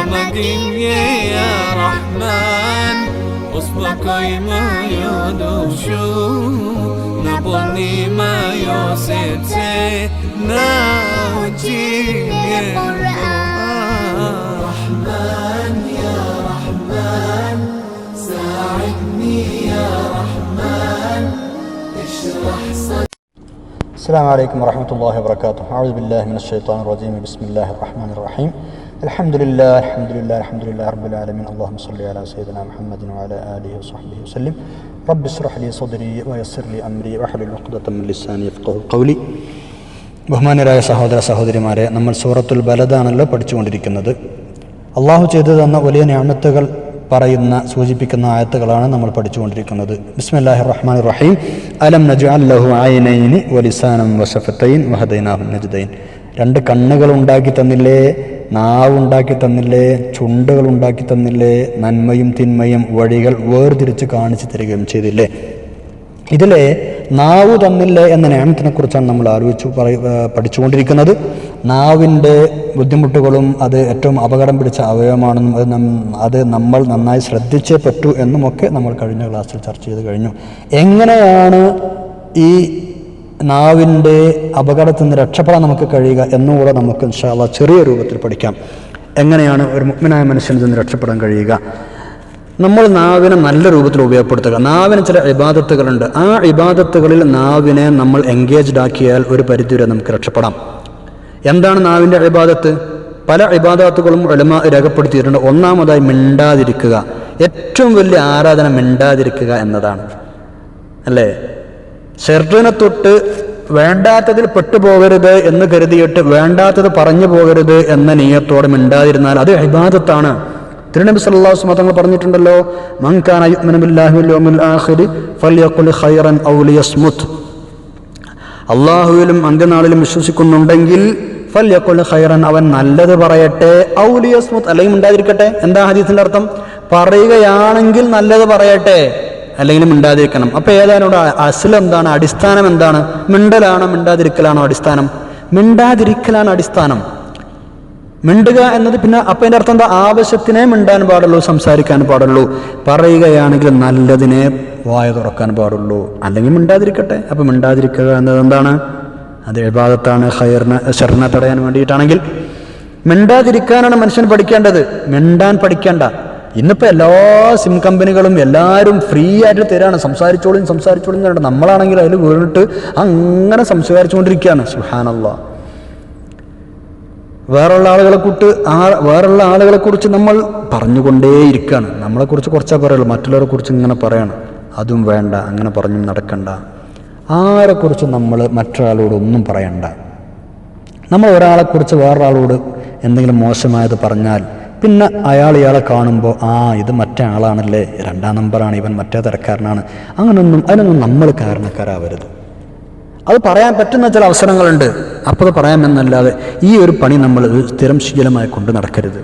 صمد يا رحمن. أصبك ما يدوشو نبني ما يوسف ناوجي رحمن يا رحمن ساعدني يا رحمن. اشرح صدري السلام عليكم ورحمة الله وبركاته. أعوذ بالله من الشيطان الرجيم. بسم الله الرحمن الرحيم. الحمد لله الحمد لله الحمد لله رب العالمين اللهم صل على سيدنا محمد وعلى آله وصحبه وسلم رب اشرح لي صدري ويسر لي أمري واحلل عقدة من لساني يفقه قولي ബഹുമാനരായ സഹോദര സഹോദരിമാരെ നമ്മൾ സൂറത്തുൽ ബലദാണല്ലോ പഠിച്ചുകൊണ്ടിരിക്കുന്നത് അള്ളാഹു ചെയ്തു തന്ന വലിയ ഞാമത്തുകൾ പറയുന്ന സൂചിപ്പിക്കുന്ന ആയത്തുകളാണ് നമ്മൾ പഠിച്ചുകൊണ്ടിരിക്കുന്നത് ബിസ്മില്ലാഹി റഹ്മാൻ റഹീം അലം നജു അല്ലഹു ആയിനൈനി വലിസാനം വസഫത്തൈൻ വഹദൈനാഹു നജ്ദൈൻ രണ്ട് കണ്ണുകൾ ഉണ്ടാക്കി തന്നില്ലേ നാവ് ഉണ്ടാക്കി തന്നില്ലേ ചുണ്ടുകൾ ഉണ്ടാക്കി തന്നില്ലേ നന്മയും തിന്മയും വഴികൾ വേർതിരിച്ച് കാണിച്ചു തരികയും ചെയ്തില്ലേ? ഇതിലെ നാവ് തന്നില്ലേ എന്ന നിയമത്തിനെ കുറിച്ചാണ് നമ്മൾ ആലോചിച്ചു പറയ പഠിച്ചുകൊണ്ടിരിക്കുന്നത്. നാവിന്റെ ബുദ്ധിമുട്ടുകളും അത് ഏറ്റവും അപകടം പിടിച്ച അവയവമാണെന്നും അത് അത് നമ്മൾ നന്നായി ശ്രദ്ധിച്ചേ പറ്റൂ എന്നുമൊക്കെ നമ്മൾ കഴിഞ്ഞ ക്ലാസ്സിൽ ചർച്ച ചെയ്ത് കഴിഞ്ഞു. എങ്ങനെയാണ് ഈ നാവിന്റെ അപകടത്തിൽ നിന്ന് രക്ഷപ്പെടാൻ നമുക്ക് കഴിയുക എന്നുകൂടെ നമുക്ക് ഇൻഷാല്ല ചെറിയ രൂപത്തിൽ പഠിക്കാം. എങ്ങനെയാണ് ഒരു മുഗ്മനായ മനുഷ്യനിൽ നിന്ന് രക്ഷപ്പെടാൻ കഴിയുക? നമ്മൾ നാവിനെ നല്ല രൂപത്തിൽ ഉപയോഗപ്പെടുത്തുക. നാവിന് ചില ഇബാദത്തുകളുണ്ട്. ആ ഇബാദത്തുകളിൽ നാവിനെ നമ്മൾ എൻഗേജ്ഡ് ആക്കിയാൽ ഒരു പരിധിവരെ നമുക്ക് രക്ഷപ്പെടാം. എന്താണ് നാവിന്റെ ഇബാദത്ത്? പല ഇബാദത്തുകളും എളിമ രേഖപ്പെടുത്തിയിട്ടുണ്ട്. ഒന്നാമതായി മിണ്ടാതിരിക്കുക. ഏറ്റവും വലിയ ആരാധന മിണ്ടാതിരിക്കുക എന്നതാണ്. അല്ലേ? ഷെർട്ടിനെ തൊട്ട് വേണ്ടാത്തതിൽ പെട്ടുപോകരുത് എന്ന് കരുതിയിട്ട് വേണ്ടാത്തത് പറഞ്ഞു പോകരുത് എന്ന നീയത്തോടെ മിണ്ടാതിരുന്നാൽ അത് ഇബാദത്താണ്. തിരുനബി അലൈഹി വസല്ലം പറഞ്ഞിട്ടുണ്ടല്ലോ അള്ളാഹുവിലും അന്ത്യനാളിലും വിശ്വസിക്കുന്നുണ്ടെങ്കിൽ ഖൈറൻ അവൻ നല്ലത് പറയട്ടെ ഔ ലിയസ്മുത് അല്ലെങ്കിൽ ഉണ്ടായിരിക്കട്ടെ എന്താ ഹദീസിന്റെ അർത്ഥം? പറയുകയാണെങ്കിൽ നല്ലത് പറയട്ടെ. അല്ലെങ്കിൽ മിണ്ടാതിരിക്കണം. അപ്പോൾ ഏതാണ് അസൽ എന്താണ്? അടിസ്ഥാനം എന്താണ്? മിണ്ടലാണോ മിണ്ടാതിരിക്കലാണോ അടിസ്ഥാനം? മിണ്ടാതിരിക്കലാണ് അടിസ്ഥാനം. മിണ്ടുക എന്നത് പിന്നെ അപ്പം എന്റെ അർത്ഥം എന്താ? ആവശ്യത്തിനെ മിണ്ടാൻ പാടുള്ളൂ സംസാരിക്കാൻ പാടുള്ളൂ. പറയുകയാണെങ്കിൽ നല്ലതിനെ വായ തുറക്കാൻ പാടുള്ളൂ. അല്ലെങ്കിൽ മിണ്ടാതിരിക്കട്ടെ. അപ്പം മിണ്ടാതിരിക്കുക എന്നത് എന്താണ്? അത് എഴുപാദത്താണ് ഹയറിനെ ഷെറിനെ തടയാൻ വേണ്ടിയിട്ടാണെങ്കിൽ മിണ്ടാതിരിക്കാനാണ് മനുഷ്യൻ പഠിക്കേണ്ടത്. മിണ്ടാൻ പഠിക്കേണ്ട. ഇന്നിപ്പോൾ എല്ലാ സിം കമ്പനികളും എല്ലാവരും ഫ്രീ ആയിട്ട് തരാണ്. സംസാരിച്ചോളും സംസാരിച്ചോളും എന്ന് നമ്മളാണെങ്കിൽ അതിൽ വീണിട്ട് അങ്ങനെ സംസാരിച്ചുകൊണ്ടിരിക്കുകയാണ്. സുഹാനല്ല വേറുള്ള ആളുകളെ കുട്ട് ആ വേറുള്ള ആളുകളെ കുറിച്ച് നമ്മൾ പറഞ്ഞുകൊണ്ടേയിരിക്കുകയാണ്. നമ്മളെക്കുറിച്ച് കുറച്ചാ പറയുള്ളൂ. മറ്റുള്ളവരെ കുറിച്ച് ഇങ്ങനെ പറയണം. അതും വേണ്ട. അങ്ങനെ പറഞ്ഞു നടക്കണ്ട. ആരെക്കുറിച്ച് നമ്മൾ മറ്റൊരാളോട് ഒന്നും പറയണ്ട. നമ്മൾ ഒരാളെക്കുറിച്ച് വേറൊരാളോട് എന്തെങ്കിലും മോശമായത് പറഞ്ഞാൽ പിന്നെ അയാൾ ഇയാളെ കാണുമ്പോൾ ആ ഇത് മറ്റേ ആളാണല്ലേ രണ്ടാം നമ്പറാണ് ഇവൻ മറ്റേ തരക്കാരനാണ്. അങ്ങനൊന്നും അതിനൊന്നും നമ്മൾ കാരണക്കാരാവരുത്. അത് പറയാൻ പറ്റുന്ന ചില അവസരങ്ങളുണ്ട്. അപ്പോൾ അത് പറയാമെന്നല്ലാതെ ഈ ഒരു പണി നമ്മൾ സ്ഥിരം ശീലമായി കൊണ്ട് നടക്കരുത്.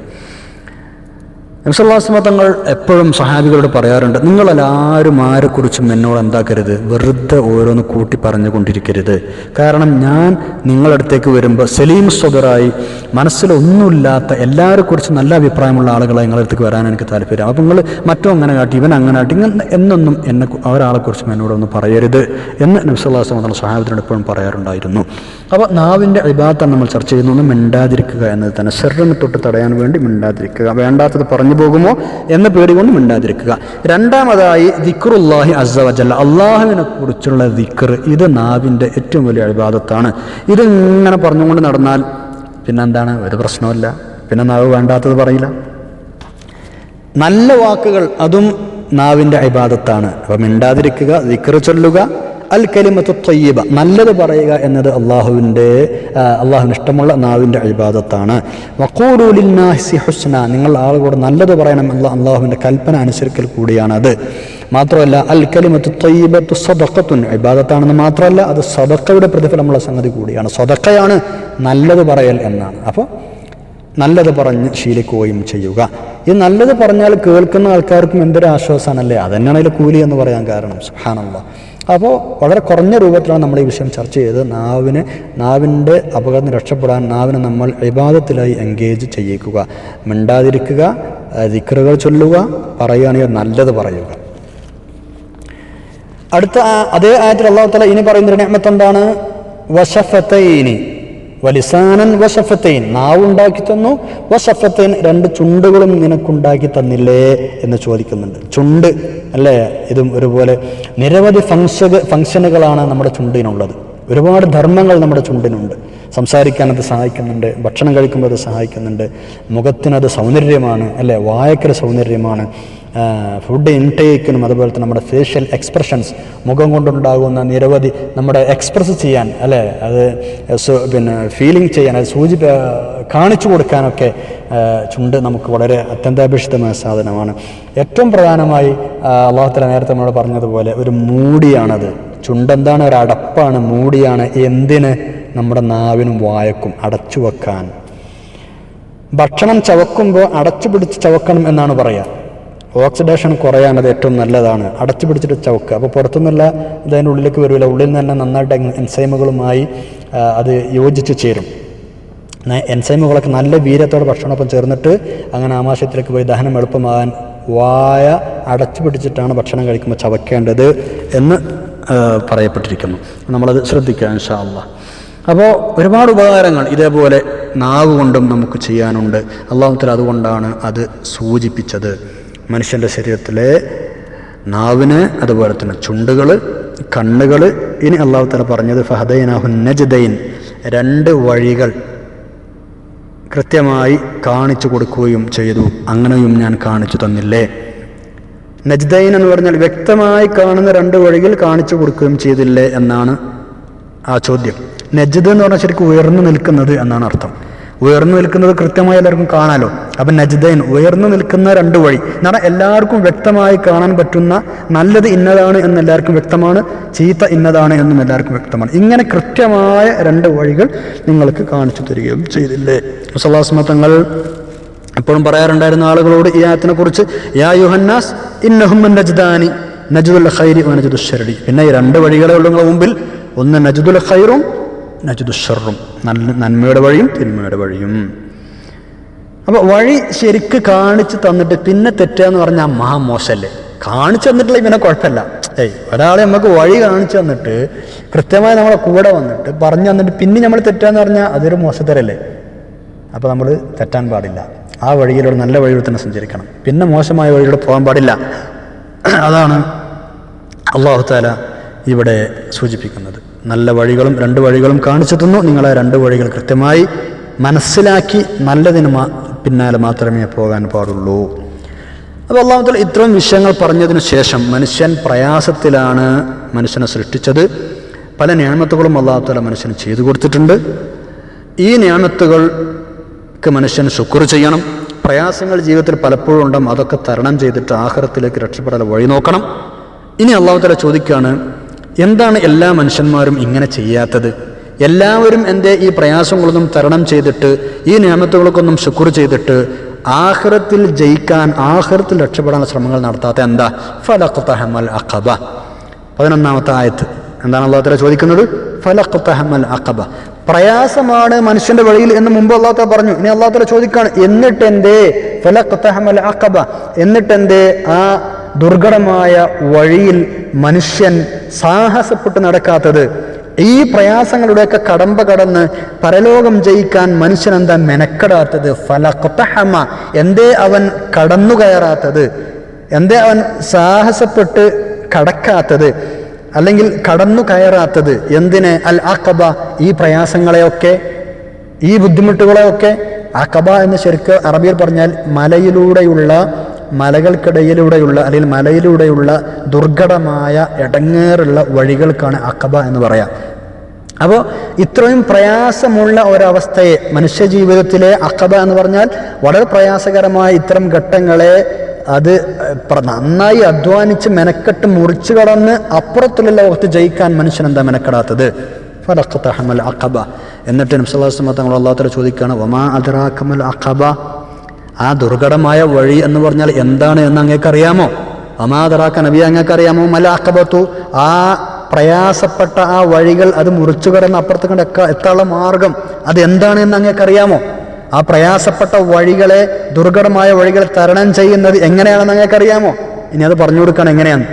നബ്സല്ലാസ്മ തങ്ങൾ എപ്പോഴും സഹാബികളോട് പറയാറുണ്ട് നിങ്ങളെല്ലാവരും ആരെക്കുറിച്ചും എന്നോട് എന്താക്കരുത്? വെറുതെ ഓരോന്ന് കൂട്ടി പറഞ്ഞു കൊണ്ടിരിക്കരുത് കാരണം ഞാൻ നിങ്ങളടുത്തേക്ക് വരുമ്പോൾ സലീം സ്വതറായി മനസ്സിലൊന്നുമില്ലാത്ത എല്ലാവരെക്കുറിച്ചും നല്ല അഭിപ്രായമുള്ള ആളുകളെ നിങ്ങളടുത്തേക്ക് വരാൻ എനിക്ക് താല്പര്യം അപ്പോൾ നിങ്ങൾ മറ്റോ അങ്ങനെ കാട്ടി ഇവൻ അങ്ങനെ കാട്ടി ഇങ്ങനെ എന്നൊന്നും എന്നെ ഒരാളെക്കുറിച്ചും എന്നോടൊന്നും പറയരുത് എന്ന് നബ്സല്ലാസ്മ തങ്ങൾ സഹാബത്തിനോട് എപ്പോഴും പറയാറുണ്ടായിരുന്നു. അപ്പോൾ നാവിന്റെ അഭിഭാഗത്താണ് നമ്മൾ ചർച്ച ചെയ്യുന്നത് മിണ്ടാതിരിക്കുക എന്നത് തന്നെ. ശരീരം തൊട്ട് തടയാൻ വേണ്ടി മിണ്ടാതിരിക്കുക. വേണ്ടാത്തത് പറഞ്ഞു പോകുമോ എന്ന പേടി കൊണ്ട് മിണ്ടാതിരിക്കുക. രണ്ടാമതായി ദിക്റുല്ലാഹി അസവജല്ല അള്ളാഹുവിനെ കുറിച്ചുള്ള ദിക്ർ ഇത് നാവിന്റെ ഏറ്റവും വലിയ ഇബാദത്താണ് ഇതിങ്ങനെ പറഞ്ഞുകൊണ്ട് നടന്നാൽ പിന്നെന്താണ്? ഒരു പ്രശ്നമല്ല പിന്നെ നാവ് വേണ്ടാത്തത് പറയില്ല. നല്ല വാക്കുകൾ അതും നാവിന്റെ ഇബാദത്താണ് അപ്പം മിണ്ടാതിരിക്കുക ദിക്ർ ചൊല്ലുക അൽ കലിമത്ത് ത്വയ്യബ. നല്ലത് പറയുക എന്നത് അള്ളാഹുവിന്റെ അള്ളാഹുവിന് ഇഷ്ടമുള്ള നാവിന്റെ അഴിബാദത്താണ് നിങ്ങൾ ആളുകളോട് നല്ലത് പറയണം എന്ന അള്ളാഹുവിന്റെ കൽപ്പന അനുസരിക്കൽ കൂടിയാണത്. മാത്രമല്ല അൽ കലിമത്ത് ത്വയ്യബത്ത് സദക്കത്തുൻ അഴിബാദത്താണെന്ന് മാത്രമല്ല അത് സ്വതക്കയുടെ പ്രതിഫലമുള്ള സംഗതി കൂടിയാണ്. സ്വതക്കയാണ് നല്ലത് പറയൽ എന്നാണ്. അപ്പോൾ നല്ലത് പറഞ്ഞ് ശീലിക്കുകയും ചെയ്യുക. ഈ നല്ലത് പറഞ്ഞാൽ കേൾക്കുന്ന ആൾക്കാർക്കും എന്തൊരു ആശ്വാസമാണല്ലേ? അതന്നെയാണ് അതിൽ കൂലി എന്ന് പറയാൻ കാരണം. സുഹാനുള്ള അപ്പോൾ വളരെ കുറഞ്ഞ രൂപത്തിലാണ് നമ്മൾ ഈ വിഷയം ചർച്ച ചെയ്തത്. നാവിന് നാവിന്റെ അപകടത്തിന് രക്ഷപ്പെടാൻ നാവിനെ നമ്മൾ വിവാദത്തിലായി എൻഗേജ് ചെയ്യിക്കുക. മിണ്ടാതിരിക്കുക ദിക്കറുകൾ ചൊല്ലുക പറയുകയാണെങ്കിൽ നല്ലത് പറയുക. അടുത്ത അതേ ആയത്തിൽ അള്ളാഹു തല ഇനി പറയുന്ന നിയമത്ത് എന്താണ്? വശഫത്തൈനി വലിസാനൻ വശഫത്തൈൻ നാവ് ഉണ്ടാക്കി തന്നു. വശഫത്തൈൻ രണ്ട് ചുണ്ടുകളും നിനക്കുണ്ടാക്കി തന്നില്ലേ എന്ന് ചോദിക്കുന്നുണ്ട്. ചുണ്ട്. അല്ലേ? ഇതും ഒരുപോലെ നിരവധി ഫംഗ്ഷ ഫങ്ഷനുകളാണ് നമ്മുടെ ചുണ്ടിനുള്ളത്. ഒരുപാട് ധർമ്മങ്ങൾ നമ്മുടെ ചുണ്ടിനുണ്ട്. സംസാരിക്കാൻ അത് സഹായിക്കുന്നുണ്ട് ഭക്ഷണം കഴിക്കുമ്പോൾ അത് സഹായിക്കുന്നുണ്ട് മുഖത്തിനത് സൗന്ദര്യമാണ് അല്ലേ? വായക്കൊരു സൗന്ദര്യമാണ് ഫുഡ് ഇൻടേക്കിനും അതുപോലെ തന്നെ നമ്മുടെ ഫേഷ്യൽ എക്സ്പ്രഷൻസ് മുഖം കൊണ്ടുണ്ടാകുന്ന നിരവധി നമ്മുടെ എക്സ്പ്രസ് ചെയ്യാൻ അല്ലേ? അത് പിന്നെ ഫീലിംഗ് ചെയ്യാൻ അത് സൂചി കാണിച്ചു കൊടുക്കാനൊക്കെ ചുണ്ട് നമുക്ക് വളരെ അത്യന്താപേക്ഷിതമായ സാധനമാണ്. ഏറ്റവും പ്രധാനമായി അള്ളാഹുത്തല നേരത്തെ നമ്മൾ പറഞ്ഞതുപോലെ ഒരു മൂടിയാണത്. ചുണ്ടെന്താണ് ഒരു അടപ്പാണ് മൂടിയാണ്. എന്തിന്? നമ്മുടെ നാവിനും വായക്കും അടച്ചു വെക്കാൻ. ഭക്ഷണം ചവക്കുമ്പോൾ അടച്ചു പിടിച്ച് ചവക്കണം എന്നാണ് പറയുക ഓക്സിഡേഷൻ കുറയാൻ അത് ഏറ്റവും നല്ലതാണ്. അടച്ചു പിടിച്ചിട്ട് ചവക്കുക അപ്പോൾ പുറത്തുനിന്നുള്ള അതിന്റെ ഉള്ളിലേക്ക് വരില്ല. ഉള്ളിൽ നിന്ന് തന്നെ നന്നായിട്ട് എൻസൈമുകളുമായി അത് യോജിച്ച് ചേരും. എൻസൈമുകളൊക്കെ നല്ല വീര്യത്തോടെ ഭക്ഷണമൊപ്പം ചേർന്നിട്ട് അങ്ങനെ ആമാശയത്തിലേക്ക് പോയി ദഹനം എളുപ്പമാകാൻ വായ അടച്ചു പിടിച്ചിട്ടാണ് ഭക്ഷണം കഴിക്കുമ്പോൾ ചവയ്ക്കേണ്ടത് എന്ന് പറയപ്പെട്ടിരിക്കുന്നു. നമ്മളത് ശ്രദ്ധിക്കുക ഇൻഷാ അള്ളാഹ് അപ്പോൾ ഒരുപാട് ഉപകാരങ്ങൾ ഇതേപോലെ നാവ് കൊണ്ടും നമുക്ക് ചെയ്യാനുണ്ട്. അള്ളാഹുത്തല അതുകൊണ്ടാണ് അത് സൂചിപ്പിച്ചത്. മനുഷ്യന്റെ ശരീരത്തിലെ നാവിന് അതുപോലെ തന്നെ ചുണ്ടുകൾ കണ്ണുകൾ ഇനി അള്ളാഹുത്തല പറഞ്ഞത് ഫഹദൈനാഹു നജ്ദൈൻ രണ്ട് വഴികൾ കൃത്യമായി കാണിച്ചു കൊടുക്കുകയും ചെയ്തു. അങ്ങനെയും ഞാൻ കാണിച്ചു തന്നില്ലേ? നജ്ദൈൻ എന്ന് പറഞ്ഞാൽ വ്യക്തമായി കാണുന്ന രണ്ട് വഴികൾ കാണിച്ചു കൊടുക്കുകയും ചെയ്തില്ലേ എന്നാണ് ആ ചോദ്യം. നജ്ദ് എന്ന് പറഞ്ഞാൽ ശരിക്കും ഉയർന്നു നിൽക്കുന്നത് എന്നാണ് അർത്ഥം. ഉയർന്നു നിൽക്കുന്നത് കൃത്യമായി എല്ലാവർക്കും കാണാലോ? അപ്പം നജ്ദൈൻ ഉയർന്നു നിൽക്കുന്ന രണ്ട് വഴി. എന്നാണ് എല്ലാവർക്കും വ്യക്തമായി കാണാൻ പറ്റുന്ന നല്ലത് ഇന്നതാണ് എന്ന് എല്ലാവർക്കും വ്യക്തമാണ് ചീത്ത ഇന്നതാണ് എന്നും എല്ലാവർക്കും വ്യക്തമാണ്. ഇങ്ങനെ കൃത്യമായ രണ്ട് വഴികൾ നിങ്ങൾക്ക് കാണിച്ചു തരികയും ചെയ്തില്ലേ? മുസലാസ്മ തങ്ങൾ എപ്പോഴും പറയാറുണ്ടായിരുന്ന ആളുകളോട് ഈ ആയത്തിനെ കുറിച്ച് യാ യുഹന്നാസ് ഇന്നഹും നജ്ദാനി നജുദുൽ ഖൈരി വ നജ്ദുൽ പിന്നെ ഈ രണ്ട് വഴികളെ ഉള്ളൂ നിങ്ങളുടെ മുമ്പിൽ ഒന്ന് നജുദുൽ ഖൈറും നന്മ നല്ല നന്മയുടെ വഴിയും തിന്മയുടെ വഴിയും. അപ്പോൾ വഴി ശരിക്ക് കാണിച്ചു തന്നിട്ട് പിന്നെ തെറ്റാന്ന് പറഞ്ഞാൽ മഹാമോശല്ലേ? കാണിച്ചു തന്നിട്ടില്ല ഇങ്ങനെ കുഴപ്പമില്ല. ഏയ് ഒരാളെ നമുക്ക് വഴി കാണിച്ചു തന്നിട്ട് കൃത്യമായി നമ്മളെ കൂടെ വന്നിട്ട് പറഞ്ഞു തന്നിട്ട് പിന്നെ നമ്മൾ തെറ്റാന്ന് പറഞ്ഞാൽ അതൊരു മോശത്തരല്ലേ? അപ്പോൾ നമ്മൾ തെറ്റാൻ പാടില്ല. ആ വഴിയിലൂടെ നല്ല വഴിയിലൂടെ തന്നെ സഞ്ചരിക്കണം. പിന്നെ മോശമായ വഴിയിലൂടെ പോകാൻ പാടില്ല. അതാണ് അള്ളാഹു താല ഇവിടെ സൂചിപ്പിക്കുന്നത്. നല്ല വഴികളും രണ്ട് വഴികളും കാണിച്ചു തന്നു. നിങ്ങളെ രണ്ട് വഴികൾ കൃത്യമായി മനസ്സിലാക്കി നല്ലതിന് പിന്നാലെ മാത്രമേ പോകാൻ പാടുള്ളൂ. അപ്പോൾ അള്ളാഹുത്തല ഇത്രയും വിഷയങ്ങൾ പറഞ്ഞതിന് ശേഷം മനുഷ്യൻ പ്രയാസത്തിലാണ് മനുഷ്യനെ സൃഷ്ടിച്ചത്. പല ഞാമത്തുകളും അള്ളാഹുത്തല മനുഷ്യന് ചെയ്തു കൊടുത്തിട്ടുണ്ട്. ഈ ഞാമത്തുകൾക്ക് മനുഷ്യൻ ശുക്ർ ചെയ്യണം. പ്രയാസങ്ങൾ ജീവിതത്തിൽ പലപ്പോഴും ഉണ്ടാകും അതൊക്കെ തരണം ചെയ്തിട്ട് ആഹാരത്തിലേക്ക് രക്ഷപ്പെടാൻ വഴി നോക്കണം. ഇനി അള്ളാഹുത്തല ചോദിക്കുകയാണ് എന്താണ് എല്ലാ മനുഷ്യന്മാരും ഇങ്ങനെ ചെയ്യാത്തത്? എല്ലാവരും എന്റെ ഈ പ്രയാസങ്ങളൊന്നും തരണം ചെയ്തിട്ട് ഈ നിയമത്തുകൾക്കൊന്നും ശുക്ർ ചെയ്തിട്ട് ആഹ്റത്തിൽ ജയിക്കാൻ ആഹ്റത്തിൽ രക്ഷപ്പെടാനുള്ള ശ്രമങ്ങൾ നടത്താത്ത എന്താ? ഫലഖത്തഹമൽ അഖബ. പതിനൊന്നാമത്തെ ആയത്ത്. എന്താണ് അള്ളാഹത്തല ചോദിക്കുന്നത്? ഫലഖത്തഹമൽ അഖബ. പ്രയാസമാണ് മനുഷ്യന്റെ വഴിയിൽ എന്ന് മുമ്പ് അള്ളാഹുത്തല പറഞ്ഞു. ഇനി അള്ളാഹുത്തല ചോദിക്കാണ് എന്നിട്ടെന്തേ? ഫലഖത്തഹമൽ അഖബ. എന്നിട്ടെന്തേ? ആ ദുർഘടമായ വഴിയിൽ മനുഷ്യൻ സാഹസപ്പെട്ട് നടക്കാത്തത് ഈ പ്രയാസങ്ങളുടെയൊക്കെ കടമ്പ കടന്ന് പരലോകം ജയിക്കാൻ മനുഷ്യൻ എന്താ മെനക്കെടാത്തത്? ഫലഖ്തഹമ എന്തേ അവൻ കടന്നു കയറാത്തത്? എന്തേ അവൻ സാഹസപ്പെട്ട് കടക്കാത്തത്? അല്ലെങ്കിൽ കടന്നു കയറാത്തത്? എന്തിനെ? അൽ അഖബ ഈ പ്രയാസങ്ങളെയൊക്കെ ഈ ബുദ്ധിമുട്ടുകളെയൊക്കെ അഖബ എന്ന് ശരിക്ക് അറബിയിൽ പറഞ്ഞാൽ മലയിലൂടെയുള്ള മലകൾക്കിടയിലൂടെയുള്ള അല്ലെങ്കിൽ മലയിലൂടെയുള്ള ദുർഘടമായ ഇടങ്ങേറുള്ള വഴികൾക്കാണ് അക്കബ എന്ന് പറയാം. അപ്പോൾ ഇത്രയും പ്രയാസമുള്ള ഒരവസ്ഥയെ മനുഷ്യജീവിതത്തിലെ അക്കബ എന്ന് പറഞ്ഞാൽ വളരെ പ്രയാസകരമായ ഇത്തരം ഘട്ടങ്ങളെ അത് നന്നായി അധ്വാനിച്ച് മെനക്കെട്ട് മുറിച്ചു കടന്ന് അപ്പുറത്തുള്ള ലോകത്ത് ജയിക്കാൻ മനുഷ്യൻ എന്താ മെനക്കെടാത്തത്? ഫലഖ്തഹമൽ അഖബ. എന്നിട്ട് നബ്സല്ലാസ്മ തങ്ങൾ അള്ളാഹത്തല ചോദിക്കുകയാണ് ഒമാ അദറാഖമൽ അഖബ? ആ ദുർഘടമായ വഴി എന്ന് പറഞ്ഞാൽ എന്താണ് എന്ന് അങ്ങേക്കറിയാമോ? വമാ നബി അങ്ങേക്കറിയാമോ? മല അക്കബത്തു ആ പ്രയാസപ്പെട്ട ആ വഴികൾ അത് മുറിച്ചു കടന്ന് അപ്പുറത്ത് കണ്ട് എക്ക- എത്താനുള്ള മാർഗം അത് എന്താണ് എന്ന് അങ്ങേക്കറിയാമോ? ആ പ്രയാസപ്പെട്ട വഴികളെ ദുർഘടമായ വഴികളെ തരണം ചെയ്യുന്നത് എങ്ങനെയാണെന്ന് അങ്ങേക്കറിയാമോ? ഇനി അത് പറഞ്ഞു കൊടുക്കാൻ എങ്ങനെയാണ്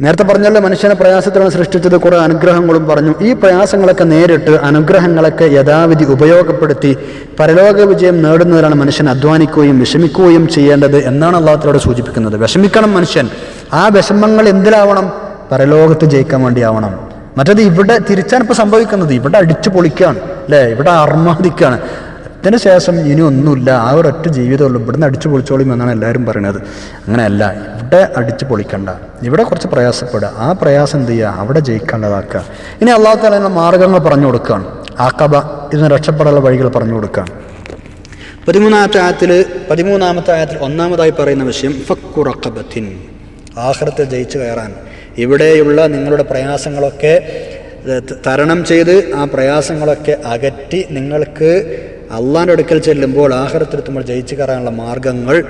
നേരത്തെ പറഞ്ഞല്ലോ മനുഷ്യനെ പ്രയാസത്തിലാണ് സൃഷ്ടിച്ചത്. കുറെ അനുഗ്രഹങ്ങളും പറഞ്ഞു. ഈ പ്രയാസങ്ങളൊക്കെ നേരിട്ട് അനുഗ്രഹങ്ങളൊക്കെ യഥാവിധി ഉപയോഗപ്പെടുത്തി പരലോക വിജയം നേടുന്നതിലാണ് മനുഷ്യൻ. അധ്വാനിക്കുകയും വിഷമിക്കുകയും ചെയ്യേണ്ടത് എന്നാണ് അള്ളാഹത്തിലൂടെ സൂചിപ്പിക്കുന്നത്. വിഷമിക്കണം മനുഷ്യൻ. ആ വിഷമങ്ങൾ എന്തിലാവണം? പരലോകത്ത് ജയിക്കാൻ വേണ്ടിയാവണം. മറ്റത് ഇവിടെ തിരിച്ചാണ് ഇപ്പോൾ സംഭവിക്കുന്നത്. ഇവിടെ അടിച്ചു പൊളിക്കുകയാണ് അല്ലേ? ഇവിടെ അർമാദിക്കുകയാണ് ഇതിന് ശേഷം ഇനി ഒന്നുമില്ല. ആ ഒരൊറ്റ ജീവിതമുള്ളൂ. ഇവിടുന്ന് അടിച്ചു പൊളിച്ചോളിയും എന്നാണ് എല്ലാവരും പറയുന്നത് അങ്ങനെയല്ല. ഇവിടെ അടിച്ചു പൊളിക്കണ്ട. ഇവിടെ കുറച്ച് പ്രയാസപ്പെടുക. ആ പ്രയാസം എന്ത് ചെയ്യുക? അവിടെ ജയിക്കേണ്ടതാക്കുക. ഇനി അള്ളാഹു താല മാർഗങ്ങൾ പറഞ്ഞു കൊടുക്കുകയാണ്. ആക്കബ ഇതിന് രക്ഷപ്പെടാനുള്ള വഴികൾ പറഞ്ഞു കൊടുക്കുകയാണ്. പതിമൂന്നാമത്തെ ആയത്തിൽ പതിമൂന്നാമത്തെ ആയത്തിൽ ഒന്നാമതായി പറയുന്ന വിഷയം ഫക്കുറക്കബത്തിൻ ആഹ്റത്തെ ജയിച്ചു കയറാൻ. ഇവിടെയുള്ള നിങ്ങളുടെ പ്രയാസങ്ങളൊക്കെ തരണം ചെയ്ത് ആ പ്രയാസങ്ങളൊക്കെ അകറ്റി നിങ്ങൾക്ക് അള്ളാന്റെ അടുക്കൽ ചെല്ലുമ്പോൾ ആഹ്റത്തിലെത്തുമ്പോൾ ജയിച്ചു കയറാനുള്ള മാർഗങ്ങൾ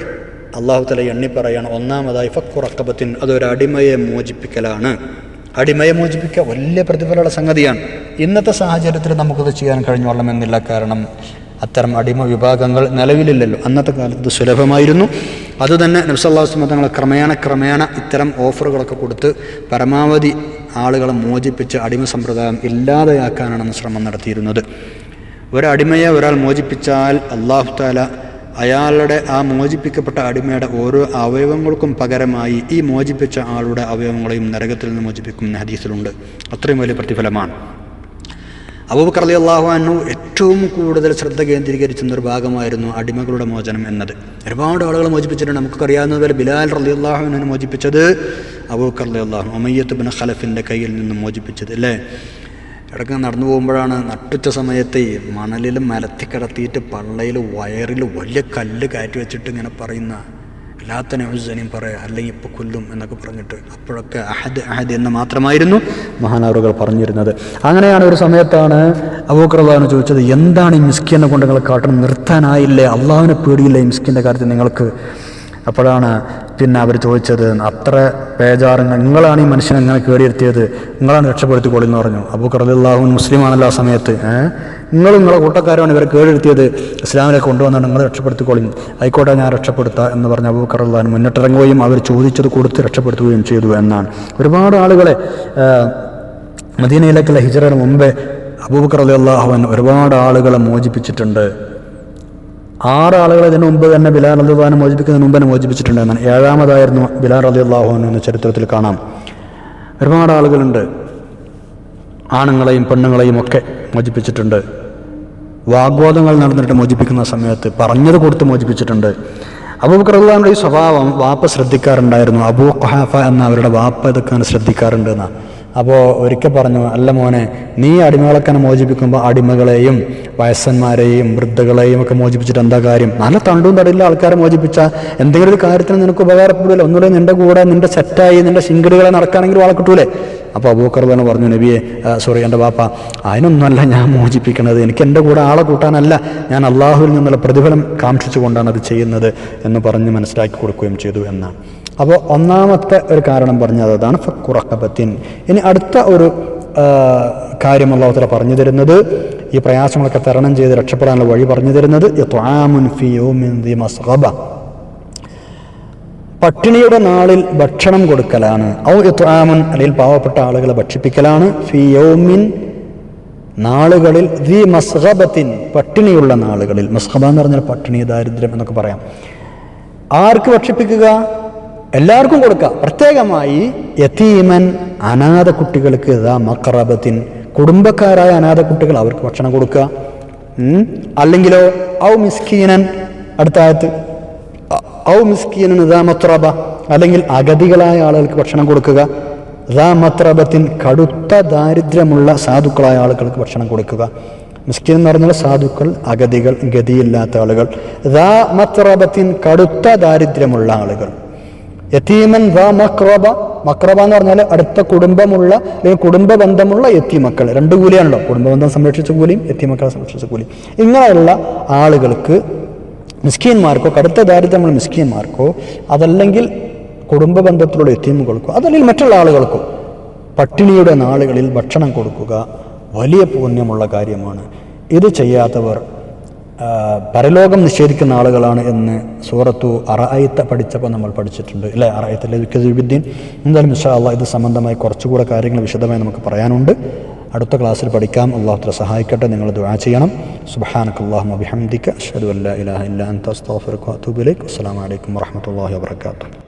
അള്ളാഹു തല എണ്ണി പറയാണ്. ഒന്നാമതായി ഫക്കുറക്കബത്തിൻ അതൊരു അടിമയെ മോചിപ്പിക്കലാണ്. അടിമയെ മോചിപ്പിക്കുക വലിയ പ്രതിഫലമുള്ള സംഗതിയാണ്. ഇന്നത്തെ സാഹചര്യത്തിൽ നമുക്കത് ചെയ്യാൻ കഴിഞ്ഞോളണമെന്നില്ല കാരണം അത്തരം അടിമ വിഭാഗങ്ങൾ നിലവിലില്ലല്ലോ. അന്നത്തെ കാലത്ത് സുലഭമായിരുന്നു. അതുതന്നെ നബ്സല്ലാസ്മ തങ്ങൾ ക്രമേണ ക്രമേണ ഇത്തരം ഓഫറുകളൊക്കെ കൊടുത്ത് പരമാവധി ആളുകളെ മോചിപ്പിച്ച് അടിമ സമ്പ്രദായം ഇല്ലാതെയാക്കാനാണ് ശ്രമം നടത്തിയിരുന്നത്. ഒരടിമയെ ഒരാൾ മോചിപ്പിച്ചാൽ അള്ളാഹു താല അയാളുടെ ആ മോചിപ്പിക്കപ്പെട്ട അടിമയുടെ ഓരോ അവയവങ്ങൾക്കും പകരമായി ഈ മോചിപ്പിച്ച ആളുടെ അവയവങ്ങളെയും നരകത്തിൽ നിന്ന് മോചിപ്പിക്കുന്ന ഹദീസിലുണ്ട്. അത്രയും വലിയ പ്രതിഫലമാണ്. അബൂബക്കർ അലി അള്ളാഹുഅന്നു ഏറ്റവും കൂടുതൽ ശ്രദ്ധ കേന്ദ്രീകരിച്ചിരുന്ന ഒരു ഭാഗമായിരുന്നു അടിമകളുടെ മോചനം എന്നത്. ഒരുപാട് ആളുകൾ മോചിപ്പിച്ചിട്ടുണ്ട്. നമുക്കറിയാവുന്നതുപോലെ ബിലാൽ റലി അള്ളാഹുവിനെ മോചിപ്പിച്ചത് അബൂബക്കർ അലി അള്ളാഹു ഒമയ്യത്ത് ബിൻ ഖലഫിന്റെ കയ്യിൽ നിന്ന് മോചിപ്പിച്ചത് അല്ലേ? ഇടയ്ക്ക് നടന്നു പോകുമ്പോഴാണ് നട്ടുച്ച സമയത്ത് മണലിൽ മലത്തി കിടത്തിയിട്ട് പള്ളയിൽ വയറിൽ വലിയ കല്ല് കയറ്റി വെച്ചിട്ട് ഇങ്ങനെ പറയുന്ന അല്ലാത്ത നൗസനെയും പറയാം അല്ലെങ്കിൽ ഇപ്പോൾ കൊല്ലും എന്നൊക്കെ പറഞ്ഞിട്ട് അപ്പോഴൊക്കെ അഹദ് അഹദ് എന്ന് മാത്രമായിരുന്നു മഹാനാറുകൾ പറഞ്ഞിരുന്നത്. അങ്ങനെയാണ് ഒരു സമയത്താണ് അബൂക്കർലാന്ന് ചോദിച്ചത് എന്താണ് ഈ മിസ്കിനെ കൊണ്ട് നിങ്ങൾ കാട്ടണം? നിർത്താനായില്ലേ? അള്ളാഹുവിനെ പേടിയില്ലേ ഈ മിസ്കിന്റെ കാര്യത്തിൽ നിങ്ങൾക്ക്? അപ്പോഴാണ് പിന്നെ അവർ ചോദിച്ചത് അത്ര ബേജാറ് നിങ്ങളാണ് ഈ മനുഷ്യനെ ഇങ്ങനെ കേടിയിരുത്തിയത് നിങ്ങളാണ് രക്ഷപ്പെടുത്തിക്കോളി എന്ന് പറഞ്ഞു. അബൂ അള്ളാഹു മുസ്ലിമാണല്ലോ ആ സമയത്ത്. നിങ്ങൾ നിങ്ങളെ കൂട്ടക്കാരാണ് ഇവരെ കേടിരുത്തിയത് ഇസ്ലാമിലേക്ക് കൊണ്ടുവന്നാണ് നിങ്ങൾ രക്ഷപ്പെടുത്തിക്കോളി ആയിക്കോട്ടെ ഞാൻ രക്ഷപ്പെടുത്താം എന്ന് പറഞ്ഞ അബൂ കറല്ലാൻ മുന്നിട്ടിറങ്ങുകയും അവർ ചോദിച്ചത് കൊടുത്ത് രക്ഷപ്പെടുത്തുകയും ചെയ്തു എന്നാണ്. ഒരുപാട് ആളുകളെ മദീനയിലേക്കുള്ള ഹിജറയുടെ മുമ്പേ അബൂബക്കർ അലി അള്ളാഹുവൻ ഒരുപാട് ആളുകളെ മോചിപ്പിച്ചിട്ടുണ്ട്. ആറ് ആളുകളെ ഇതിനു മുമ്പ് തന്നെ ബിലാൽ അള്ളാഹുവിനെ മോചിപ്പിക്കുന്നതിന് മുമ്പ് തന്നെ മോചിപ്പിച്ചിട്ടുണ്ടെന്നാണ് ഏഴാമതായിരുന്നു ബിലാൽ അലി അള്ളാഹുവിൻ എന്ന ചരിത്രത്തിൽ കാണാം. ഒരുപാട് ആളുകളുണ്ട്. ആണുങ്ങളെയും പെണ്ണുങ്ങളെയും ഒക്കെ മോചിപ്പിച്ചിട്ടുണ്ട്. വാഗ്വാദങ്ങൾ നടന്നിട്ട് മോചിപ്പിക്കുന്ന സമയത്ത് പറഞ്ഞത് കൊടുത്ത് മോചിപ്പിച്ചിട്ടുണ്ട്. അബൂബക്കർ അള്ളാഹിന്റെ ഈ സ്വഭാവം വാപ്പ ശ്രദ്ധിക്കാറുണ്ടായിരുന്നു. അബൂ ഖഹാഫ എന്ന അവരുടെ വാപ്പ ഇതൊക്കെ ശ്രദ്ധിക്കാറുണ്ട് എന്നാ അപ്പോൾ ഒരിക്കൽ പറഞ്ഞു അല്ല മോനെ നീ അടിമകളൊക്കെ മോചിപ്പിക്കുമ്പോൾ അടിമകളെയും വയസ്സന്മാരെയും വൃദ്ധകളെയും ഒക്കെ മോചിപ്പിച്ചിട്ട് എന്താ കാര്യം? നല്ല തണ്ടും തടിയുള്ള ആൾക്കാരെ മോചിപ്പിച്ച എന്തെങ്കിലും ഒരു കാര്യത്തിന് നിനക്ക് ഉപകാരപ്പെടില്ല ഒന്നുകൂടെ നിന്റെ കൂടെ നിന്റെ സെറ്റായി നിന്റെ ശിങ്കടികളെ നടക്കുകയാണെങ്കിൽ ആളെ കിട്ടൂലേ? അപ്പോൾ അബൂക്കർ തന്നെ പറഞ്ഞു നബിയെ സോറി എന്റെ പാപ്പ അതിനൊന്നുമല്ല ഞാൻ മോചിപ്പിക്കുന്നത് എനിക്ക് എന്റെ കൂടെ ആളെ കൂട്ടാനല്ല. ഞാൻ അള്ളാഹുവിൽ നിന്നുള്ള പ്രതിഫലം കാക്ഷിച്ചുകൊണ്ടാണ് അത് ചെയ്യുന്നത് എന്ന് പറഞ്ഞ് മനസ്സിലാക്കി കൊടുക്കുകയും ചെയ്തു എന്നാണ്. അപ്പോൾ ഒന്നാമത്തെ ഒരു കാരണം പറഞ്ഞത് അതാണ് ഫക്കുറക്കബത്തിൻ. ഇനി അടുത്ത ഒരു കാര്യം അള്ളാഹുത്തല പറഞ്ഞു തരുന്നത് ഈ പ്രയാസങ്ങളൊക്കെ തരണം ചെയ്ത് രക്ഷപ്പെടാനുള്ള വഴി പറഞ്ഞു തരുന്നത് പട്ടിണിയുടെ നാളിൽ ഭക്ഷണം കൊടുക്കലാണ്. ഔ ഇത്വാമുൻ അല്ലെങ്കിൽ പാവപ്പെട്ട ആളുകളെ ഭക്ഷിപ്പിക്കലാണ്. ഫി യൗമിൻ നാളുകളിൽ ദി മസ്ഹബത്തിൻ പട്ടിണിയുള്ള നാളുകളിൽ. മസ്ഹബ എന്ന് പറഞ്ഞാൽ പട്ടിണി ദാരിദ്ര്യം എന്നൊക്കെ പറയാം. ആർക്ക് ഭക്ഷിപ്പിക്കുക? എല്ലാവർക്കും കൊടുക്കുക പ്രത്യേകമായി യത്തീമൻ അനാഥ കുട്ടികൾക്ക് ഇതാ മക്കറബത്തിൻ കുടുംബക്കാരായ അനാഥ കുട്ടികൾ അവർക്ക് ഭക്ഷണം കൊടുക്കുക. അല്ലെങ്കിലോ ഔ മിസ്കീനൻ അടുത്ത ആയത്ത് ഔ മിസ്കീനൻ ഇതാ മത്രബ അല്ലെങ്കിൽ അഗതികളായ ആളുകൾക്ക് ഭക്ഷണം കൊടുക്കുക. ഇതാ മത്രബത്തിൻ കടുത്ത ദാരിദ്ര്യമുള്ള സാധുക്കളായ ആളുകൾക്ക് ഭക്ഷണം കൊടുക്കുക. മിസ്കീൻ എന്ന് പറഞ്ഞാൽ സാധുക്കൾ അഗതികൾ ഗതിയില്ലാത്ത ആളുകൾ. ദാ മത്രബത്തിൻ കടുത്ത ദാരിദ്ര്യമുള്ള ആളുകൾ. യത്തീമൻ വ മക്രബ മക്രബ എന്ന് പറഞ്ഞാൽ അടുത്ത കുടുംബമുള്ള അല്ലെങ്കിൽ കുടുംബ ബന്ധമുള്ള എത്തിമക്കൾ രണ്ട് കൂലിയാണല്ലോ. കുടുംബ ബന്ധം സംരക്ഷിച്ച കൂലിയും എത്തിമക്കളെ സംരക്ഷിച്ച കൂലിയും. ഇങ്ങനെയുള്ള ആളുകൾക്ക് മിസ്കിയന്മാർക്കോ കടുത്ത ദാരിദ്ര്യമുള്ള മിസ്കിയന്മാർക്കോ അതല്ലെങ്കിൽ കുടുംബ ബന്ധത്തിലുള്ള എത്തീമുകൾക്കോ അതല്ലെങ്കിൽ മറ്റുള്ള ആളുകൾക്കോ പട്ടിണിയുടെ നാളുകളിൽ ഭക്ഷണം കൊടുക്കുക വലിയ പുണ്യമുള്ള കാര്യമാണ്. ഇത് ചെയ്യാത്തവർ പരലോകം നിഷേധിക്കുന്ന ആളുകളാണ് എന്ന് സൂറത്തു അറായിത്ത പഠിച്ചപ്പോൾ നമ്മൾ പഠിച്ചിട്ടുണ്ട് അല്ലേ? അറഅയത്തല്ലേ വിദ്യൻ എന്തായാലും ഇൻഷാ അള്ളാഹ് ഇത് സംബന്ധമായി കുറച്ചുകൂടെ കാര്യങ്ങൾ വിശദമായി നമുക്ക് പറയാനുണ്ട്. അടുത്ത ക്ലാസ്സിൽ പഠിക്കാം. അള്ളാഹുത്ര സഹായിക്കട്ടെ. നിങ്ങൾ ദുആ ചെയ്യണം. സുബ്ഹാനക അല്ലാഹുമ്മ ബിഹംദിക അഷ്ഹദു അല്ലാ ഇലാഹ ഇല്ല അസ്സലാമു അലൈക്കും വറഹ്മത്തുള്ളാഹി വബറകാതുഹു.